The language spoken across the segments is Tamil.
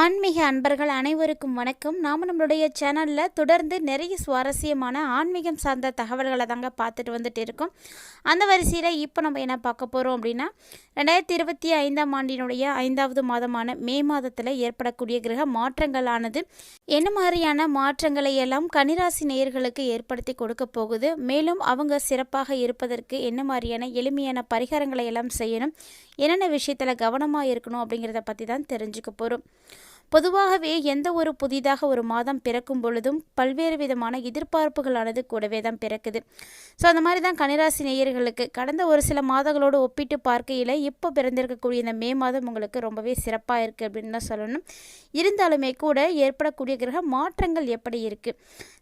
ஆன்மீக அன்பர்கள் அனைவருக்கும் வணக்கம். நாம் நம்மளுடைய சேனலில் தொடர்ந்து நிறைய சுவாரஸ்யமான ஆன்மீகம் சார்ந்த தகவல்களை தாங்க பார்த்துட்டு வந்துட்டு இருக்கோம். அந்த வரிசையில் இப்போ நம்ம என்ன பார்க்க போகிறோம் அப்படின்னா ரெண்டாயிரத்தி இருபத்தி ஐந்தாம் ஆண்டினுடைய ஐந்தாவது மாதமான மே மாதத்தில் ஏற்படக்கூடிய கிரக மாற்றங்களானது என்ன மாதிரியான மாற்றங்களை எல்லாம் கனிராசி நேயர்களுக்கு ஏற்படுத்தி கொடுக்க போகுது மேலும் அவங்க சிறப்பாக இருப்பதற்கு என்ன மாதிரியான எளிமையான பரிகாரங்களை எல்லாம் செய்யணும் என்னென்ன விஷயத்தில் கவனமாக இருக்கணும் அப்படிங்கிறத பற்றி தான் தெரிஞ்சுக்க போகிறோம் பொதுவாகவே எந்த ஒரு புதிதாக ஒரு மாதம் பிறக்கும் பொழுதும் பல்வேறு விதமான எதிர்பார்ப்புகளானது கூடவே தான் பிறக்குது. ஸோ அந்த மாதிரி தான் கனிராசி நேயர்களுக்கு கடந்த ஒரு சில மாதங்களோடு ஒப்பிட்டு பார்க்கையில் இப்போ பிறந்திருக்கக்கூடிய இந்த மே மாதம் உங்களுக்கு ரொம்பவே சிறப்பாக இருக்குது அப்படின்னு தான் சொல்லணும். இருந்தாலுமே கூட ஏற்படக்கூடிய கிரக மாற்றங்கள் எப்படி இருக்குது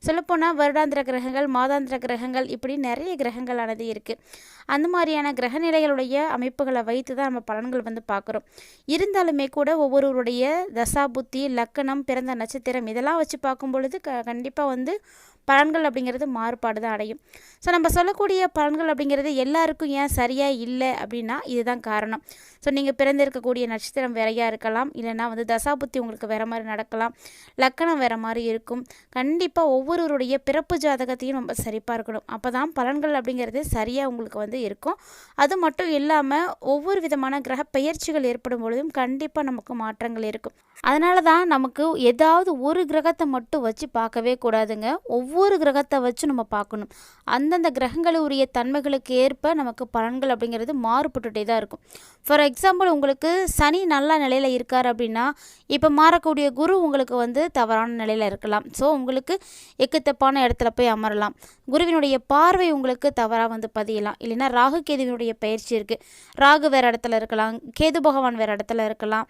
சொல்லப்போனால் வருடாந்திர கிரகங்கள் மாதாந்திர கிரகங்கள் இப்படி நிறைய கிரகங்களானது இருக்குது அந்த மாதிரியான கிரகநிலைகளுடைய அமைப்புகளை வைத்து தான் நம்ம பலன்கள் வந்து பார்க்குறோம். இருந்தாலுமே கூட ஒவ்வொருவருடைய தசாபு புத்தி லக்கணம் பிறந்த நட்சத்திரம் இதெல்லாம் வச்சு பார்க்கும் பொழுது க கண்டிப்பாக வந்து பலன்கள் அப்படிங்கிறது மாறுபாடு தான் அடையும். ஸோ நம்ம சொல்லக்கூடிய பலன்கள் அப்படிங்கிறது எல்லாருக்கும் ஏன் சரியாக இல்லை அப்படின்னா இதுதான் காரணம். ஸோ நீங்கள் பிறந்திருக்கக்கூடிய நட்சத்திரம் வேறையாக இருக்கலாம். இல்லைனா வந்து தசாபுத்தி உங்களுக்கு வேறு மாதிரி நடக்கலாம். லக்கணம் வேறு மாதிரி இருக்கும். கண்டிப்பாக ஒவ்வொருவருடைய பிறப்பு ஜாதகத்தையும் நம்ம சரி பார்க்கணும் அப்போ தான் பலன்கள் அப்படிங்கிறது சரியாக உங்களுக்கு வந்து இருக்கும். அது மட்டும் இல்லாமல் ஒவ்வொரு விதமான கிரக பெயர்ச்சிகள் ஏற்படும் பொழுதும் கண்டிப்பாக நமக்கு மாற்றங்கள் இருக்கும். அதனால தான் நமக்கு ஏதாவது ஒரு கிரகத்தை மட்டும் வச்சு பார்க்கவே கூடாதுங்க. ஒவ்வொரு ஒவ்வொரு கிரகத்தை வச்சு நம்ம பார்க்கணும். அந்தந்த கிரகங்களுடைய தன்மைகளுக்கு ஏற்ப நமக்கு பலன்கள் அப்படிங்கிறது மாறுபட்டுட்டே தான் இருக்கும். ஃபார் எக்ஸாம்பிள் உங்களுக்கு சனி நல்ல நிலையில் இருக்கார் அப்படின்னா இப்போ மாறக்கூடிய குரு உங்களுக்கு வந்து தவறான நிலையில் இருக்கலாம். ஸோ உங்களுக்கு எக்குத்தப்பான இடத்துல போய் அமரலாம். குருவினுடைய பார்வை உங்களுக்கு தவறாக வந்து பதியலாம். இல்லைன்னா ராகு கேதுவினுடைய பயிற்சி இருக்குது ராகு வேறு இடத்துல இருக்கலாம். கேது பகவான் வேறு இடத்துல இருக்கலாம்.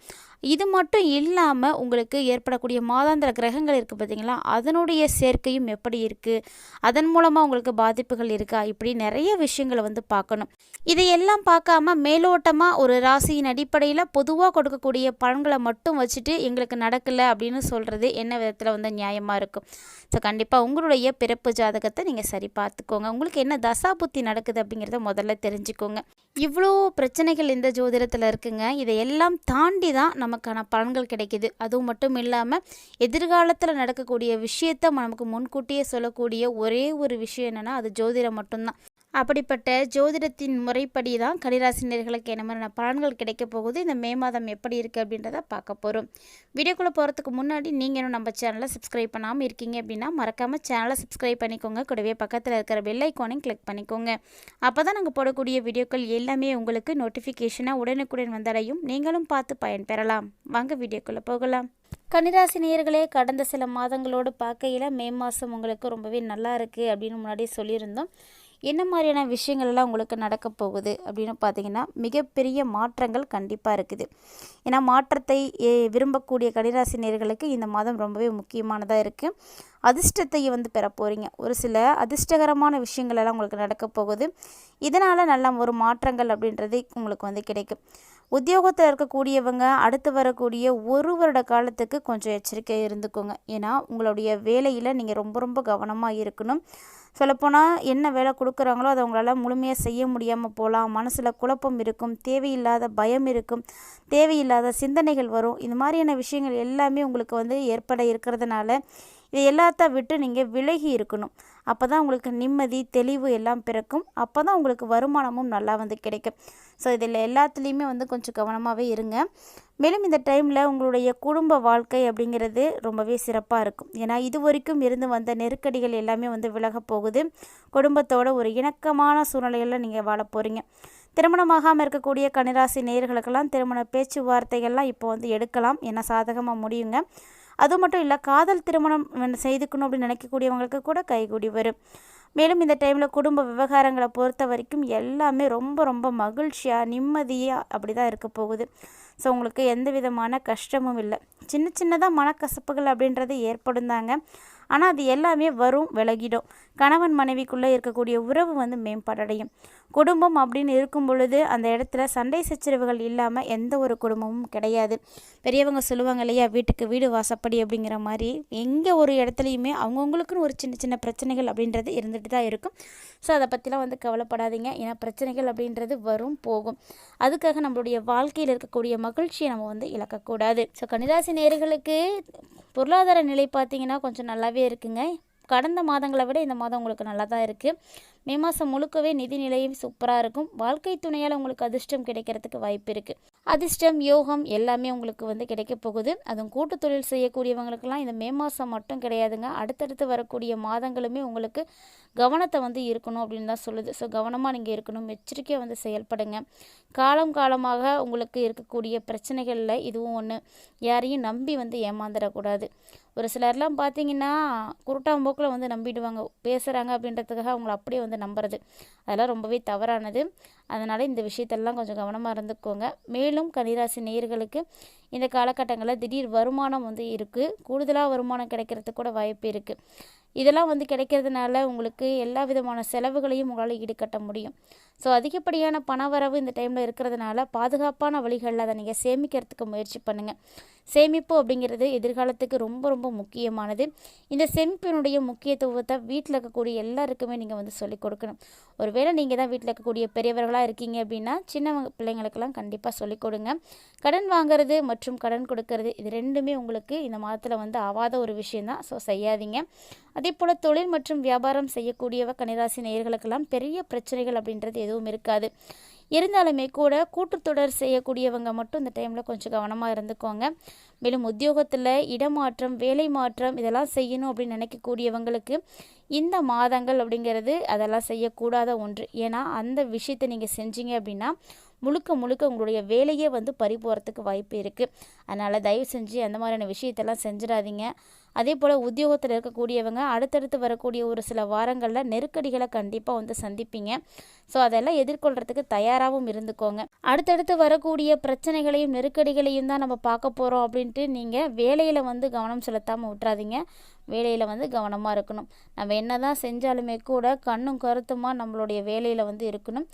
இது மட்டும் இல்லாமல் உங்களுக்கு ஏற்படக்கூடிய மாதாந்திர கிரகங்கள் இருக்குது பார்த்தீங்களா அதனுடைய சேர்க்கையும் எப்படி இருக்குது அதன் மூலமாக உங்களுக்கு பாதிப்புகள் இருக்கா? இப்படி நிறைய விஷயங்களை வந்து பார்க்கணும். இதையெல்லாம் பார்க்காம மேலோட்டமாக ஒரு ராசியின் அடிப்படையில் பொதுவாக கொடுக்கக்கூடிய பலன்களை மட்டும் வச்சுட்டு எங்களுக்கு நடக்கலை அப்படின்னு சொல்கிறது என்ன விதத்தில் வந்து நியாயமாக இருக்கும்? ஸோ கண்டிப்பாக உங்களுடைய பிறப்பு ஜாதகத்தை நீங்கள் சரி பார்த்துக்கோங்க. உங்களுக்கு என்ன தசா புத்தி நடக்குது அப்படிங்கிறத முதல்ல தெரிஞ்சுக்கோங்க. இவ்வளோ பிரச்சனைகள் இந்த ஜோதிடத்தில் இருக்குங்க. இதையெல்லாம் தாண்டி தான் நம்ம நமக்கான பலன்கள் கிடைக்கிது. அதுவும் மட்டும் இல்லாமல் எதிர்காலத்தில் நடக்கக்கூடிய விஷயத்த நமக்கு முன்கூட்டியே சொல்லக்கூடிய ஒரே ஒரு விஷயம் என்னென்னா அது ஜோதிடம் மட்டும்தான். அப்படிப்பட்ட ஜோதிடத்தின் முறைப்படி தான் கன்னிராசினியர்களுக்கு என்ன மாதிரியான பலன்கள் கிடைக்க போகுது? இந்த மே மாதம் எப்படி இருக்குது அப்படின்றத பார்க்க போகிறோம் வீடியோக்குள்ளே போகிறதுக்கு முன்னாடி நீங்கள் நம்ம சேனலை சப்ஸ்கிரைப் பண்ணாமல் இருக்கீங்க அப்படின்னா மறக்காமல் சேனலை சப்ஸ்கிரைப் பண்ணிக்கோங்க. கூடவே பக்கத்தில் இருக்கிற பெல் ஐக்கானையும் கிளிக் பண்ணிக்கோங்க. அப்போ தான் நாங்கள் போடக்கூடிய வீடியோக்கள் எல்லாமே உங்களுக்கு நோட்டிஃபிகேஷனாக உடனுக்குடன் வந்தடையும். நீங்களும் பார்த்து பயன்பெறலாம். வாங்க வீடியோக்குள்ளே போகலாம். கன்னிராசி நேயர்களே கடந்த சில மாதங்களோடு பார்க்கையில் மே மாதம் உங்களுக்கு ரொம்பவே நல்லா இருக்குது அப்படின்னு முன்னாடி சொல்லியிருந்தோம். என்ன மாதிரியான விஷயங்கள் எல்லாம் உங்களுக்கு நடக்க போகுது அப்படின்னு பார்த்தீங்கன்னா மிகப்பெரிய மாற்றங்கள் கண்டிப்பாக இருக்குது. ஏன்னா மாற்றத்தை விரும்பக்கூடிய கன்னிராசி நேயர்களுக்கு இந்த மாதம் ரொம்பவே முக்கியமானதாக இருக்குது அதிர்ஷ்டத்தை வந்து பெற போகிறீங்க ஒரு சில அதிர்ஷ்டகரமான விஷயங்களெல்லாம் உங்களுக்கு நடக்க போகுது. இதனால் நல்ல ஒரு மாற்றங்கள் அப்படின்றது உங்களுக்கு வந்து கிடைக்கும். உத்தியோகத்தில் இருக்கக்கூடியவங்க அடுத்து வரக்கூடிய ஒரு வருட காலத்துக்கு கொஞ்சம் எச்சரிக்கை இருந்துக்கோங்க. ஏன்னா உங்களுடைய வேலையில் நீங்கள் ரொம்ப ரொம்ப கவனமாக இருக்கணும். சொல்லப்போனால் என்ன வேலை கொடுக்குறாங்களோ அதை அவங்களால முழுமையாக செய்ய முடியாமல் போகலாம் மனசில் குழப்பம் இருக்கும் தேவையில்லாத பயம் இருக்கும் தேவையில்லாத சிந்தனைகள் வரும். இந்த மாதிரியான விஷயங்கள் எல்லாமே உங்களுக்கு வந்து ஏற்பட இருக்கிறதுனால இது எல்லாத்த விட்டு நீங்கள் விலகி இருக்கணும். அப்போ தான் உங்களுக்கு நிம்மதி தெளிவு எல்லாம் பிறக்கும். அப்போ தான் உங்களுக்கு வருமானமும் நல்லா வந்து கிடைக்கும். ஸோ இதில் எல்லாத்துலேயுமே வந்து கொஞ்சம் கவனமாகவே இருங்க. மேலும் இந்த டைமில் உங்களுடைய குடும்ப வாழ்க்கை அப்படிங்கிறது ரொம்பவே சிறப்பாக இருக்கும். ஏன்னா இது வரைக்கும் இருந்து வந்த நெருக்கடிகள் எல்லாமே வந்து விலக போகுது. குடும்பத்தோட ஒரு இணக்கமான சூழ்நிலையில் நீங்கள் வாழ போகிறீங்க திருமணமாகாமல் இருக்கக்கூடிய கன்னிராசி நேயர்களுக்கெல்லாம் திருமண பேச்சுவார்த்தைகள்லாம் இப்போ வந்து எடுக்கலாம் ஏன்னா சாதகமாக முடியுங்க. அது மட்டும் இல்லை காதல் திருமணம் செய்துக்கணும் அப்படின்னு நினைக்கக்கூடியவங்களுக்கு கூட கைகூடி வரும். மேலும் இந்த டைமில் குடும்ப விவகாரங்களை பொறுத்த வரைக்கும் எல்லாமே ரொம்ப ரொம்ப மகிழ்ச்சியாக நிம்மதியாக அப்படி தான் இருக்க போகுது. ஸோ உங்களுக்கு எந்த விதமான கஷ்டமும் இல்லை. சின்ன சின்னதாக மனக்கசப்புகள் அப்படின்றது ஏற்படும் தாங்க. ஆனால் அது எல்லாமே வரும் விலகிடும். கணவன் மனைவிக்குள்ளே இருக்கக்கூடிய உறவு வந்து மேம்பாடடையும். குடும்பம் அப்படின்னு இருக்கும் பொழுது அந்த இடத்துல சண்டை சச்சரவுகள் இல்லாமல் எந்த ஒரு குடும்பமும் கிடையாது. பெரியவங்க சொல்லுவாங்க இல்லையா வீட்டுக்கு வீடு வாசப்படி அப்படிங்கிற மாதிரி. எங்கே ஒரு இடத்துலையுமே அவங்கவுங்களுக்குன்னு ஒரு சின்ன சின்ன பிரச்சனைகள் அப்படின்றது இருந்துட்டு தான் இருக்கும். ஸோ அதை பற்றிலாம் வந்து கவலைப்படாதீங்க. ஏன்னா பிரச்சனைகள் அப்படின்றது வரும் போகும். அதுக்காக நம்மளுடைய வாழ்க்கையில் இருக்கக்கூடிய மகிழ்ச்சியை நம்ம வந்து இழக்கக்கூடாது. ஸோ கன்னிராசி நேர்களுக்கு பொருளாதார நிலை பார்த்தீங்கன்னா கொஞ்சம் நல்லாவே இருக்குங்க. கடந்த மாதங்களை விட இந்த மாதம் உங்களுக்கு நல்லா தான் இருக்குது மே மாதம் முழுக்கவே நிதி நிலையும் சூப்பராக இருக்கும். வாழ்க்கை துணையால் உங்களுக்கு அதிர்ஷ்டம் கிடைக்கிறதுக்கு வாய்ப்பு இருக்குது அதிர்ஷ்டம் யோகம் எல்லாமே உங்களுக்கு வந்து கிடைக்க போகுது. அதுவும் கூட்டு தொழில் செய்யக்கூடியவங்களுக்கெல்லாம் இந்த மே மாதம் மட்டும் கிடையாதுங்க. அடுத்தடுத்து வரக்கூடிய மாதங்களுமே உங்களுக்கு கவனத்தை வந்து இருக்கணும் அப்படின்னு தான் சொல்லுது. ஸோ கவனமாக நீங்கள் இருக்கணும். எச்சரிக்கையாக வந்து செயல்படுங்க. காலம் காலமாக உங்களுக்கு இருக்கக்கூடிய பிரச்சனைகளில் இதுவும் ஒன்று யாரையும் நம்பி வந்து ஏமாந்துடக்கூடாது. ஒரு சிலர்லாம் பார்த்தீங்கன்னா குருட்டாம்போக்கில் வந்து நம்பிடுவாங்க. பேசுகிறாங்க அப்படின்றதுக்காக அவங்கள அப்படியே வந்து நம்புறது. அதெல்லாம் ரொம்பவே தவறானது. அதனால் இந்த விஷயத்தெல்லாம் கொஞ்சம் கவனமாக இருந்துக்கோங்க. மேலும் கன்னிராசி நேயர்களுக்கு இந்த காலகட்டங்களில் திடீர் வருமானம் வந்து இருக்குது கூடுதலாக வருமானம் கிடைக்கிறதுக்கு கூட வாய்ப்பு இருக்குது இதெல்லாம் வந்து கிடைக்கிறதுனால உங்களுக்கு எல்லா விதமான செலவுகளையும் உங்களால் ஈடுகட்ட முடியும். ஸோ அதிகப்படியான பணவரவு இந்த டைமில் இருக்கிறதுனால பாதுகாப்பான வழிகளில் அதை நீங்கள் சேமிக்கிறதுக்கு முயற்சி பண்ணுங்கள் சேமிப்பு அப்படிங்கிறது எதிர்காலத்துக்கு ரொம்ப ரொம்ப முக்கியமானது. இந்த சேமிப்பினுடைய முக்கியத்துவத்தை வீட்டில் இருக்கக்கூடிய எல்லாருக்குமே நீங்கள் வந்து சொல்லிக் கொடுக்கணும். ஒருவேளை நீங்கள் தான் வீட்டில் இருக்கக்கூடிய பெரியவர்களாக இருக்கீங்க அப்படின்னா சின்ன பிள்ளைங்களுக்கெல்லாம் கண்டிப்பாக சொல்லிக் கொடுங்க. கடன் வாங்குறது மற்றும் மற்றும் கடன் கொடுக்கறது. இது ரெண்டுமே உங்களுக்கு இந்த மாதத்தில் வந்து ஆவாத ஒரு விஷயந்தான் ஸோ செய்யாதீங்க. அதே போல் தொழில் மற்றும் வியாபாரம் செய்யக்கூடியவ கன்னிராசி நேயர்களுக்கெல்லாம் பெரிய பிரச்சனைகள் அப்படின்றது எதுவும் இருக்காது. இருந்தாலுமே கூட கூட்டுத்தொடர் செய்யக்கூடியவங்க மட்டும் இந்த டைமில் கொஞ்சம் கவனமாக இருந்துக்கோங்க. மேலும் உத்தியோகத்தில் இடமாற்றம் வேலை மாற்றம் இதெல்லாம் செய்யணும் அப்படின்னு நினைக்கக்கூடியவங்களுக்கு இந்த மாதங்கள் அப்படிங்கிறது அதெல்லாம் செய்யக்கூடாத ஒன்று. ஏன்னா அந்த விஷயத்தை நீங்கள் செஞ்சீங்க அப்படின்னா முழுக்க முழுக்க உங்களுடைய வேலையே வந்து பறி போகிறதுக்கு வாய்ப்பு இருக்குது அதனால் தயவு செஞ்சு அந்த மாதிரியான விஷயத்தெல்லாம் செஞ்சிடாதீங்க. அதே போல் உத்தியோகத்தில் இருக்கக்கூடியவங்க அடுத்தடுத்து வரக்கூடிய ஒரு சில வாரங்களில் நெருக்கடிகளை கண்டிப்பாக வந்து சந்திப்பீங்க. ஸோ அதெல்லாம் எதிர்கொள்கிறதுக்கு தயாராகவும் இருந்துக்கோங்க. அடுத்தடுத்து வரக்கூடிய பிரச்சனைகளையும் நெருக்கடிகளையும் தான் நம்ம பார்க்க போகிறோம் அப்படின்ட்டு நீங்கள் வேலையில் வந்து கவனம் செலுத்தாமல் விட்றாதீங்க வேலையில் வந்து கவனமாக இருக்கணும். நம்ம என்ன தான் செஞ்சாலுமே கூட கண்ணும் கருத்துமாக நம்மளுடைய வேலையில் வந்து இருக்கணும்.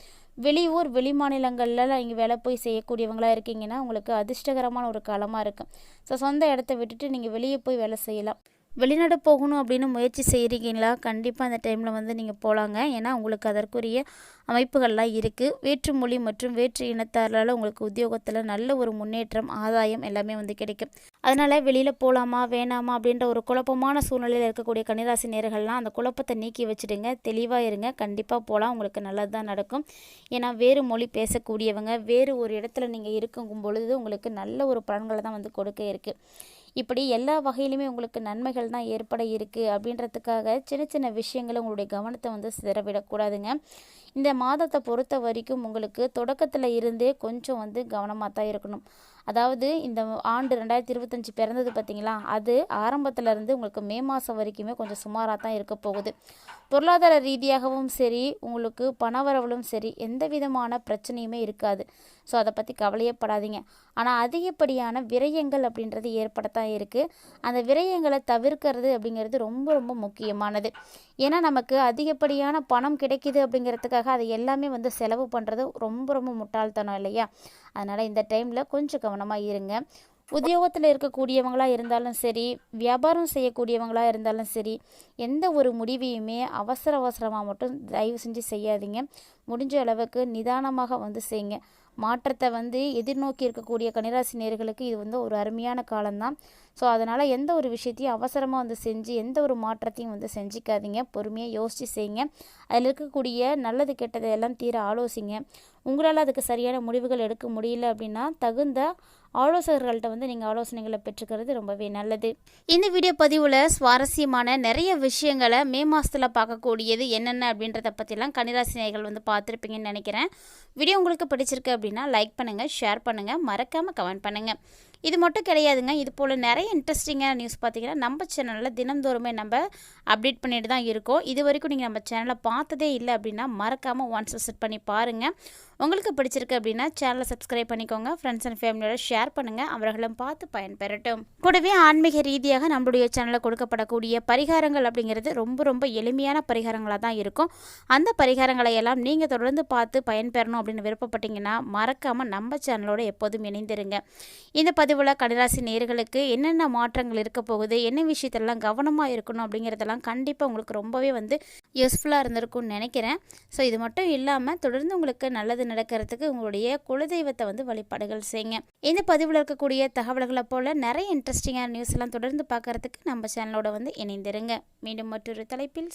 வெளியூர் வெளிமாநிலங்களில் இங்கே வேலை போய் செய்யக்கூடியவங்களாக இருக்கீங்கன்னா உங்களுக்கு அதிர்ஷ்டகரமான ஒரு காலமாக இருக்கும். ஸோ சொந்த இடத்த விட்டுட்டு நீங்கள் வெளியே போய் வேலை செய்யலாம். வெளிநாடு போகணும் அப்படின்னு முயற்சி செய்கிறீங்களா கண்டிப்பாக அந்த டைமில் வந்து நீங்கள் போகலாங்க ஏன்னா உங்களுக்கு அதற்குரிய அமைப்புகள்லாம் இருக்குது வேற்று மொழி மற்றும் வேற்று இனத்தாரால் உங்களுக்கு உத்தியோகத்தில் நல்ல ஒரு முன்னேற்றம் ஆதாயம் எல்லாமே வந்து கிடைக்கும். அதனால் வெளியில் போகலாமா வேணாமா அப்படின்ற ஒரு குழப்பமான சூழ்நிலையில் இருக்கக்கூடிய கன்னிராசி நேர்கள்லாம் அந்த குழப்பத்தை நீக்கி வச்சுடுங்க. தெளிவாக இருங்க. கண்டிப்பாக போகலாம் உங்களுக்கு நல்லது தான் நடக்கும். ஏன்னா வேறு மொழி பேசக்கூடியவங்க வேறு ஒரு இடத்துல நீங்கள் இருக்கும் பொழுது உங்களுக்கு நல்ல ஒரு பலன்களை தான் வந்து கொடுக்க இருக்குது இப்படி எல்லா வகையிலுமே உங்களுக்கு நன்மைகள் தான் ஏற்பட இருக்குது அப்படின்றதுக்காக சின்ன சின்ன விஷயங்களை உங்களுடைய கவனத்தை வந்து சிதறவிடக்கூடாதுங்க இந்த மாதத்தை பொறுத்த வரைக்கும் உங்களுக்கு தொடக்கத்தில் இருந்தே கொஞ்சம் வந்து கவனமாக தான் இருக்கணும். அதாவது இந்த ஆண்டு ரெண்டாயிரத்தி இருபத்தஞ்சி பிறந்தது பார்த்தீங்களா அது ஆரம்பத்துலேருந்து உங்களுக்கு மே மாதம் வரைக்குமே கொஞ்சம் சுமாராக தான் இருக்க போகுது. பொருளாதார ரீதியாகவும் சரி உங்களுக்கு பணவரவலும் சரி எந்த விதமான பிரச்சனையுமே இருக்காது. ஸோ அதை பற்றி கவலையே படாதீங்க. ஆனால் அதிகப்படியான விரயங்கள் அப்படின்றது ஏற்படத்தான் இருக்குது அந்த விரயங்களை தவிர்க்கிறது அப்படிங்கிறது ரொம்ப ரொம்ப முக்கியமானது. ஏன்னா நமக்கு அதிகப்படியான பணம் கிடைக்கிது அப்படிங்கிறதுக்கு அதுக்காக அதை எல்லாமே வந்து செலவு பண்ணுறது ரொம்ப ரொம்ப முட்டாள்தனம் இல்லையா? அதனால் இந்த டைமில் கொஞ்சம் கவனமாக இருங்க. உத்தியோகத்தில் இருக்கக்கூடியவங்களாக இருந்தாலும் சரி வியாபாரம் செய்யக்கூடியவங்களாக இருந்தாலும் சரி எந்த ஒரு முடிவையுமே அவசர அவசரமாக மட்டும் தயவு செஞ்சு செய்யாதீங்க. முடிஞ்ச அளவுக்கு நிதானமாக வந்து செய்யுங்க மாற்றத்தை வந்து எதிர்நோக்கி இருக்கக்கூடிய கன்னிராசி நேர்களுக்கு இது வந்து ஒரு அருமையான காலம்தான். ஸோ அதனால் எந்த ஒரு விஷயத்தையும் அவசரமாக வந்து செஞ்சு எந்த ஒரு மாற்றத்தையும் வந்து செஞ்சுக்காதீங்க. பொறுமையாக யோசித்து செய்யுங்க. அதில் இருக்கக்கூடிய நல்லது கெட்டதை எல்லாம் தீர ஆலோசிங்க. உங்களால் அதுக்கு சரியான முடிவுகள் எடுக்க முடியல அப்படின்னா தகுந்த ஆலோசகர்கள்ட்ட வந்து நீங்கள் ஆலோசனைகளை பெற்றுக்கிறது ரொம்பவே நல்லது. இந்த வீடியோ பதிவில் சுவாரஸ்யமான நிறைய விஷயங்களை மே மாதத்தில் பார்க்கக்கூடியது என்னென்ன அப்படின்றத பற்றிலாம் கன்னிராசினியர்கள் வந்து பார்த்துருப்பீங்கன்னு நினைக்கிறேன். வீடியோ உங்களுக்கு பிடிச்சிருக்கு அப்படின்னா லைக் பண்ணுங்கள் ஷேர் பண்ணுங்கள் மறக்காமல் கமெண்ட் பண்ணுங்கள் இது மட்டும் கிடையாதுங்க. இது போல் நிறைய இன்ட்ரெஸ்டிங்கான நியூஸ் பார்த்தீங்கன்னா நம்ம சேனலில் தினந்தோறுமே நம்ம அப்டேட் பண்ணிட்டு தான் இருக்கோம். இது வரைக்கும் நீங்கள் நம்ம சேனலை பார்த்ததே இல்லை அப்படின்னா மறக்காமல் ஒன்ஸ் விசிட் பண்ணி பாருங்கள் உங்களுக்கு பிடிச்சிருக்கு அப்படின்னா சேனலை சப்ஸ்கிரைப் பண்ணிக்கோங்க. ஃப்ரெண்ட்ஸ் அண்ட் ஃபேமிலியோட ஷேர் பண்ணுங்கள் அவர்களும் பார்த்து பயன்பெறட்டும். கூடவே ஆன்மீக ரீதியாக நம்மளுடைய சேனலில் கொடுக்கப்படக்கூடிய பரிகாரங்கள் அப்படிங்கிறது ரொம்ப ரொம்ப எளிமையான பரிகாரங்களாக தான் இருக்கும். அந்த பரிகாரங்களை எல்லாம் நீங்கள் தொடர்ந்து பார்த்து பயன்பெறணும் அப்படின்னு விருப்பப்பட்டீங்கன்னா மறக்காமல் நம்ம சேனலோட எப்போதும் இணைந்திருங்க. இந்த பதிவில் கடராசி நேர்களுக்கு என்னென்ன மாற்றங்கள் இருக்க போகுது? என்ன விஷயத்தெல்லாம் கவனமாக இருக்கணும்? அப்படிங்கிறதெல்லாம் கண்டிப்பாக உங்களுக்கு ரொம்பவே வந்து யூஸ்ஃபுல்லாக இருந்திருக்கும்னு நினைக்கிறேன். ஸோ இது மட்டும் இல்லாமல் தொடர்ந்து உங்களுக்கு நல்லது நடக்கிறதுக்கு உங்களுடைய குலதெய்வத்தை வந்து வழிபாடுகள் செய்யுங்க. இந்த பதிவில் இருக்கக்கூடிய தகவல்களை போல் நிறைய இன்ட்ரெஸ்டிங்கான நியூஸ் எல்லாம் தொடர்ந்து பார்க்கறதுக்கு நம்ம சேனலோட வந்து இணைந்திருங்க. மீண்டும் மற்றொரு தலைப்பில்